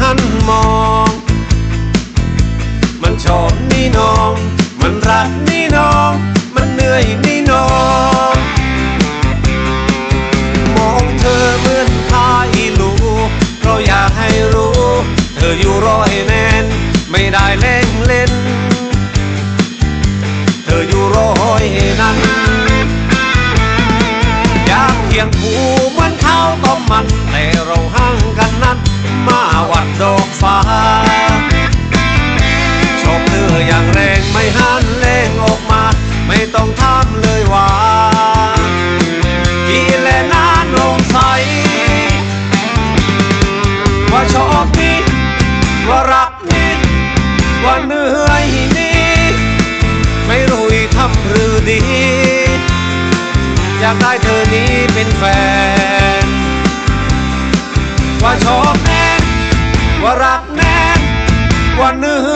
หันมอง มันชอบนี่น้อง มันรักนี่น้อง มันเหนื่อยนี่น้อง มองเธอเหมือนพายลู เราอยากให้รู้ เธออยู่ร้อย อยากได้เธอนี้เป็นแฟน ว่าชอบแน่ว่ารักแน่ว่าเนื้อ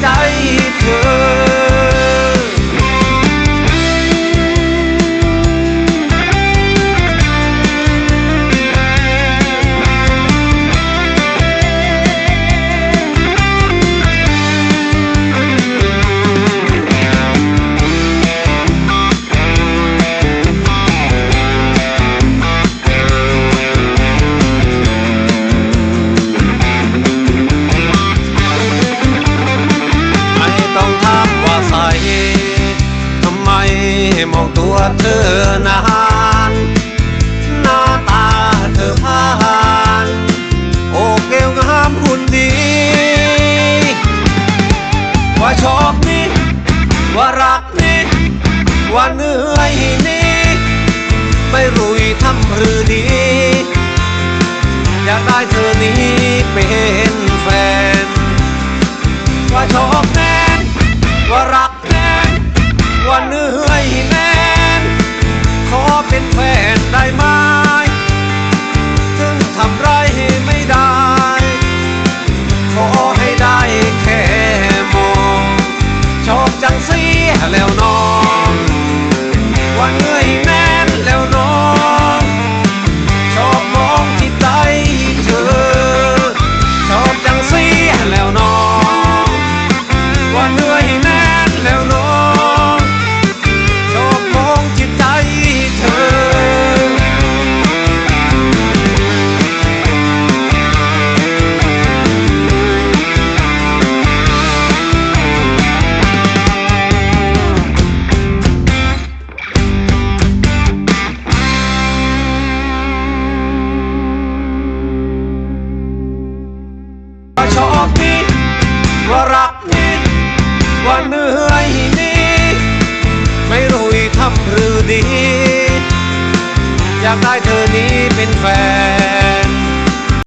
再一刻 มองตัวเธอนานหน้าตาเธอผ่านโอเอวงามหุ่นดี ว่าชอบนี้ว่ารักนี้ว่าเหนื่อยนี้ ไม่รู้ทำหรือดี อยากได้เธอนี้ man I'm. อยากได้เธอนี้เป็นแฟน